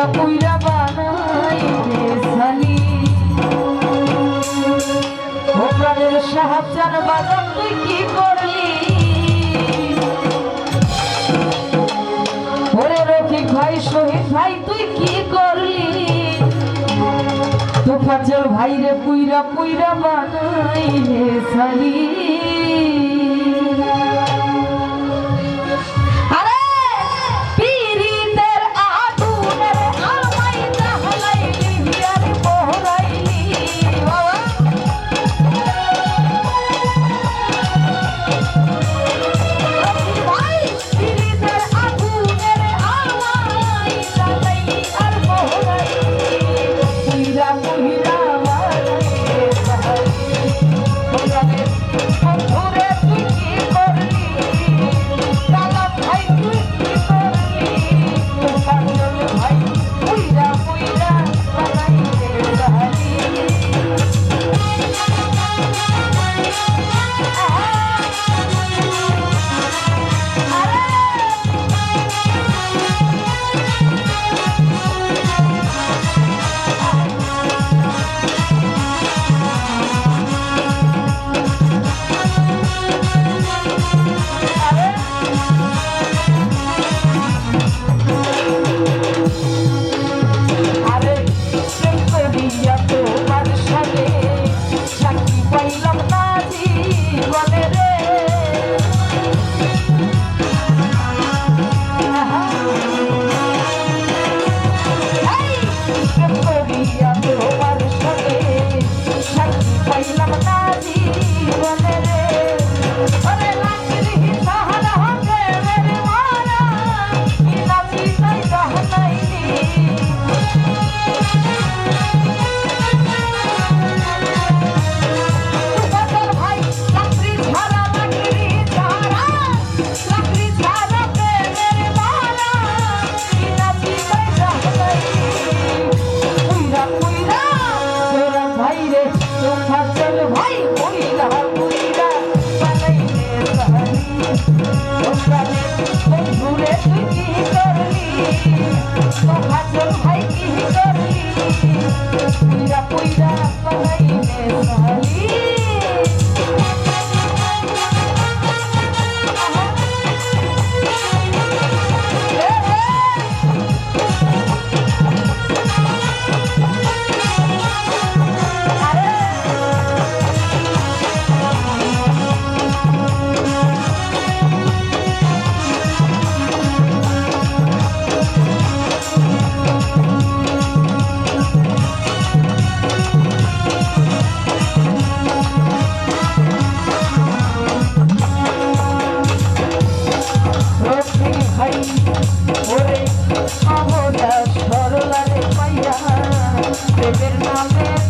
পুইরা পুইরা বানাই সালি। বাজার তুই কি করলি? ওরে রফিক ভাই, শহীদ ভাই, তুই কি করলি? তোফাজল ভাই রে পুইরা পুইরা বানাই সালি।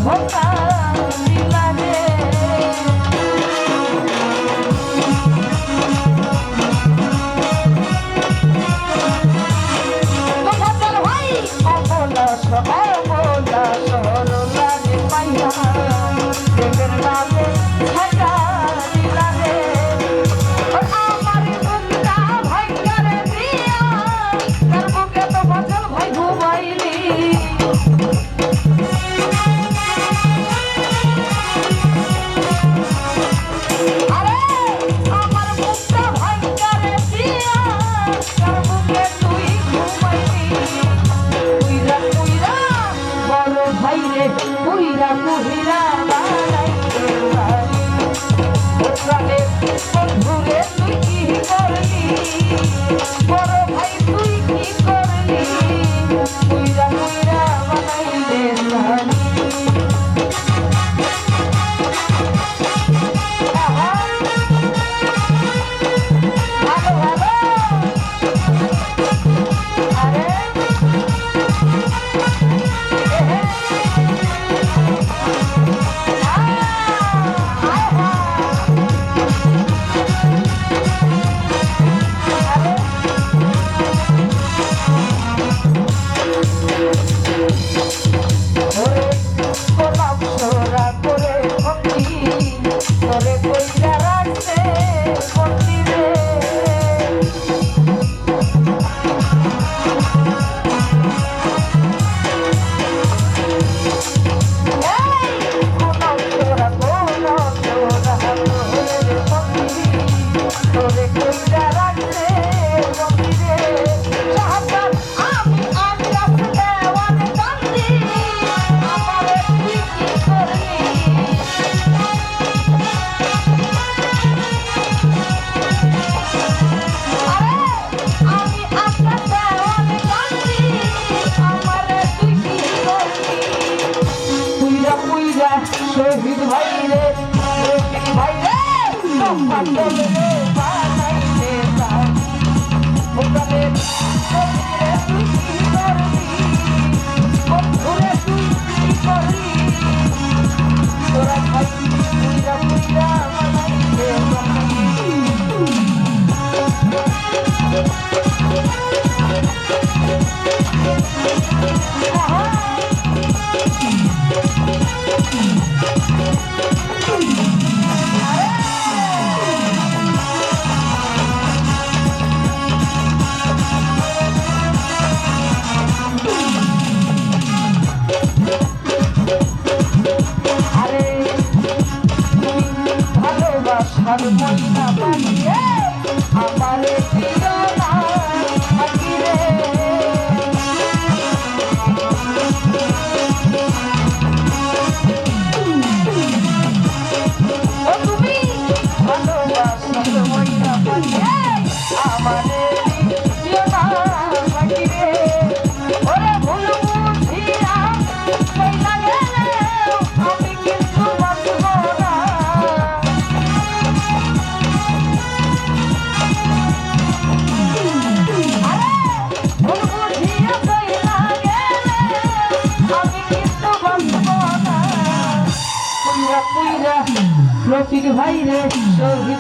Opa! Mira. বান্দা আমার মনটা বাড়িয়ে আমার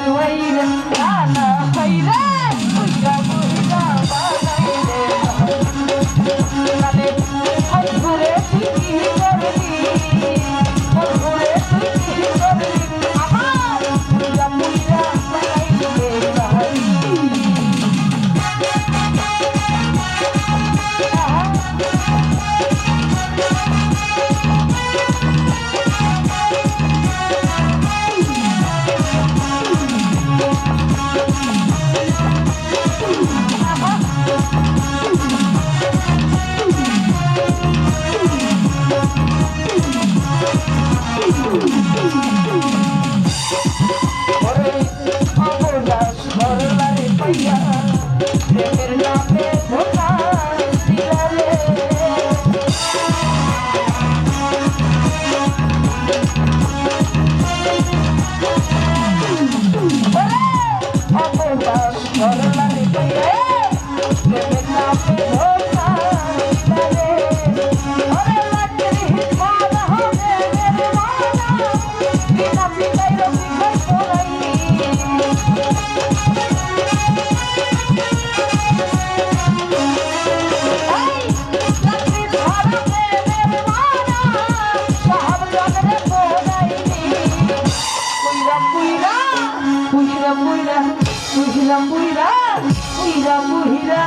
வயிறு মাইয়া প্রেমের নাম বুইরা বুইরা বুইরা